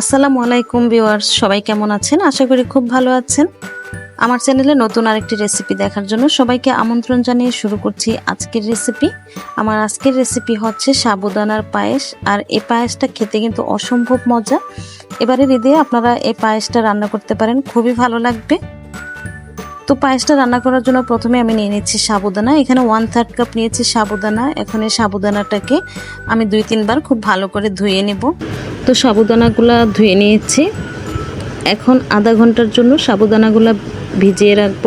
আসসালামু আলাইকুম ভিউয়ার্স, সবাই কেমন আছেন? আশা করি খুব ভালো আছেন। আমার চ্যানেলে নতুন আরেকটি রেসিপি দেখার জন্য সবাইকে আমন্ত্রণ জানিয়ে শুরু করছি আজকের রেসিপি। আমার আজকের রেসিপি হচ্ছে সাবুদানার পায়েস, আর এই পায়েসটা খেতে কিন্তু অসম্ভব মজা। এবারে ঈদে আপনারা এই পায়েসটা রান্না করতে পারেন, খুবই ভালো লাগবে। তো পায়েসটা রান্না করার জন্য প্রথমে আমি নিয়ে নিচ্ছি সাবুদানা। এখানে ওয়ান থার্ড কাপ নিয়েছি সাবুদানা। এখন এই সাবুদানাটাকে আমি দুই, তিনবার খুব ভালো করে ধুয়ে নেব। তো সাবুদানাগুলো ধুয়ে নিয়েছি। এখন আধা ঘণ্টার জন্য সাবুদানাগুলো ভিজিয়ে রাখব।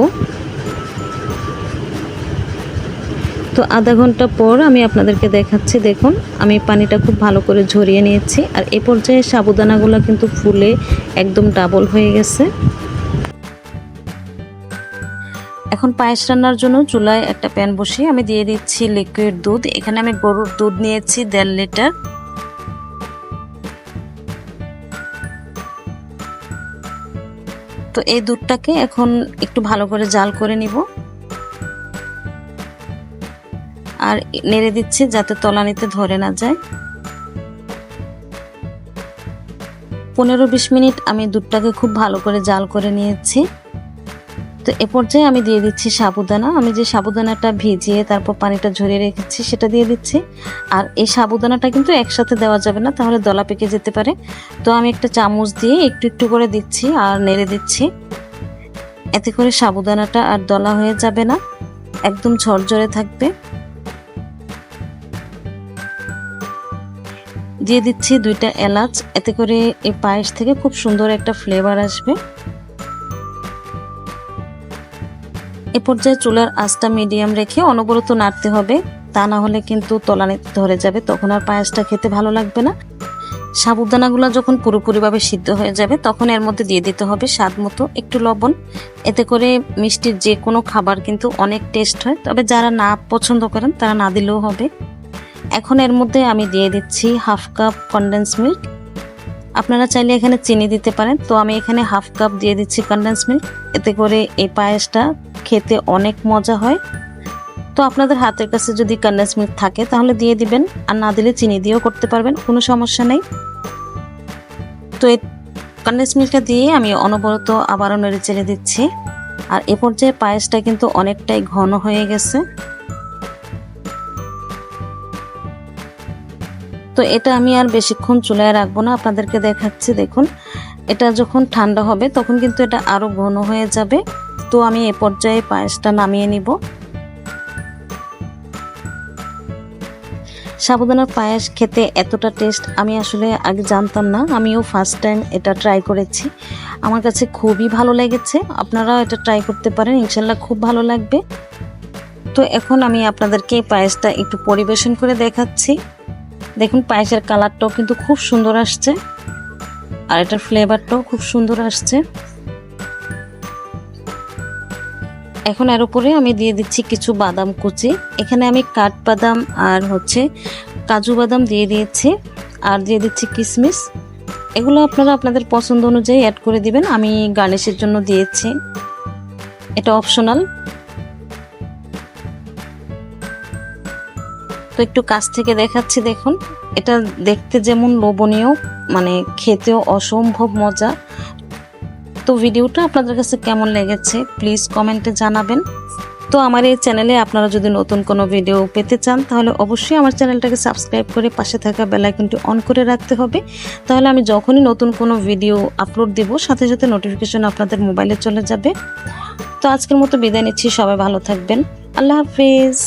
তো আধা ঘণ্টা পর আমি আপনাদেরকে দেখাচ্ছি, দেখুন, আমি পানিটা খুব ভালো করে ঝরিয়ে নিয়েছি। আর এ পর্যায়ে সাবুদানাগুলো কিন্তু ফুলে একদম ডাবল হয়ে গেছে। এখন পায়েস রান্নার জন্য চুলায় একটা প্যান বসিয়ে আমি দিয়ে দিচ্ছি লিকুইড দুধ। এখানে আমি গরুর দুধ নিয়েছি, দেড় লিটার তো এই দুধটাকে এখন একটু ভালো করে জাল করে নিব। আর নেড়ে দিচ্ছি যাতে তলানিতে ধরে না যায়। পনেরো বিশ মিনিট আমি দুধটাকে খুব ভালো করে জাল করে নিয়েছি। তো এ পর্যায়ে আমি দিয়ে দিচ্ছি সাবুদানা। আমি যে সাবুদানাটা ভিজিয়ে তারপর পানিটা ঝরিয়ে রেখেছি, সেটা দিয়ে দিচ্ছি। আর এই সাবুদানাটা কিন্তু একসাথে দেওয়া যাবে না, তাহলে দলা পেকে যেতে পারে। তো আমি একটা চামচ দিয়ে একটু একটু করে দিচ্ছি আর নেড়ে দিচ্ছি। এতে করে সাবুদানাটা আর দলা হয়ে যাবে না, একদম ঝরঝরে থাকবে। দিয়ে দিচ্ছি দুইটা এলাচ, এতে করে এই পায়েস থেকে খুব সুন্দর একটা ফ্লেভার আসবে। এ পর্যায়ে চুলার আঁচটা মিডিয়াম রেখে অনবরত নাড়তে হবে। তা না হলে কিন্তু তলানিতে ধরে যাবে, তখন আর পায়েসটা খেতে ভালো লাগবে না। সাবুদানাগুলো যখন পুরোপুরিভাবে সিদ্ধ হয়ে যাবে, তখন এর মধ্যে দিয়ে দিতে হবে স্বাদ মতো একটু লবণ। এতে করে মিষ্টির যে কোনো খাবার কিন্তু অনেক টেস্ট হয়, তবে যারা না পছন্দ করেন, তারা না দিলেও হবে। এখন এর মধ্যে আমি দিয়ে দিচ্ছি হাফ কাপ কনডেন্স মিল্ক আপনারা চাইলে এখানে চিনি দিতে পারেন, তো আমি এখানে হাফ কাপ দিয়ে দিচ্ছি কনডেন্স মিল্ক এতে করে এই পায়েসটা খেতে অনেক মজা হয়। তো আপনাদের হাতের কাছে যদি কন্ডেন্স মিল্ক থাকে, তাহলে দিয়ে দিবেন। আর না দিলে চিনি দিয়েও করতে পারবেন, কোনো সমস্যা নেই। তো এই কন্ডেন্স মিল্কটা দিয়ে আমি অনবরত আবারও নেড়ে চেড়ে দিচ্ছি। আর এ পর্যায়ে পায়েসটা কিন্তু অনেকটাই ঘন হয়ে গেছে। তো এটা আমি আর বেশিক্ষণ চুলায় রাখব না, আপনাদেরকে দেখাচ্ছি, দেখুন। এটা যখন ঠান্ডা হবে, তখন কিন্তু এটা আরও ঘন হয়ে যাবে। তো আমি এ পর্যায়ে পায়েসটা নামিয়ে নিব। সাবুদানার পায়েস খেতে এতটা টেস্ট আমি আসলে আগে জানতাম না, আমিও ফার্স্ট টাইম এটা ট্রাই করেছি। আমার কাছে খুবই ভালো লেগেছে, আপনারাও এটা ট্রাই করতে পারেন, ইনশাল্লাহ খুব ভালো লাগবে। তো এখন আমি আপনাদেরকে পায়েসটা একটু পরিবেশন করে দেখাচ্ছি। দেখুন, পায়েসের কালারটাও কিন্তু খুব সুন্দর আসছে। আর এটার ফ্লেভারটাও খুব সুন্দর আসছে। এখন এর উপরে আমি দিয়ে দিচ্ছি কিছু বাদাম কুচি। এখানে আমি কাঠ বাদাম আর হচ্ছে কাজু বাদাম দিয়ে দিয়েছি। আর দিয়ে দিচ্ছি কিশমিশ এগুলো আপনারা আপনাদের পছন্দ অনুযায়ী অ্যাড করে দিবেন। আমি গার্নিশের জন্য দিয়েছি। এটা অপশনাল একটু কাছ থেকে দেখাচ্ছি, দেখুন। এটা দেখতে যেমন লোভনীয় মানে খেতেও অসম্ভব মজা। তো ভিডিওটা আপনাদের কাছে কেমন লেগেছে প্লিজ কমেন্টে জানাবেন। তো আমার এই চ্যানেলে আপনারা যদি নতুন কোনো ভিডিও পেতে চান, তাহলে অবশ্যই আমার চ্যানেলটাকে সাবস্ক্রাইব করে পাশে থাকা বেলাইকনটি অন করে রাখতে হবে। তাহলে আমি যখনই নতুন কোনো ভিডিও আপলোড দেব, সাথে সাথে নোটিফিকেশন আপনাদের মোবাইলে চলে যাবে। তো আজকের মতো বিদায় নিচ্ছি, সবাই ভালো থাকবেন। আল্লাহ হাফিজ।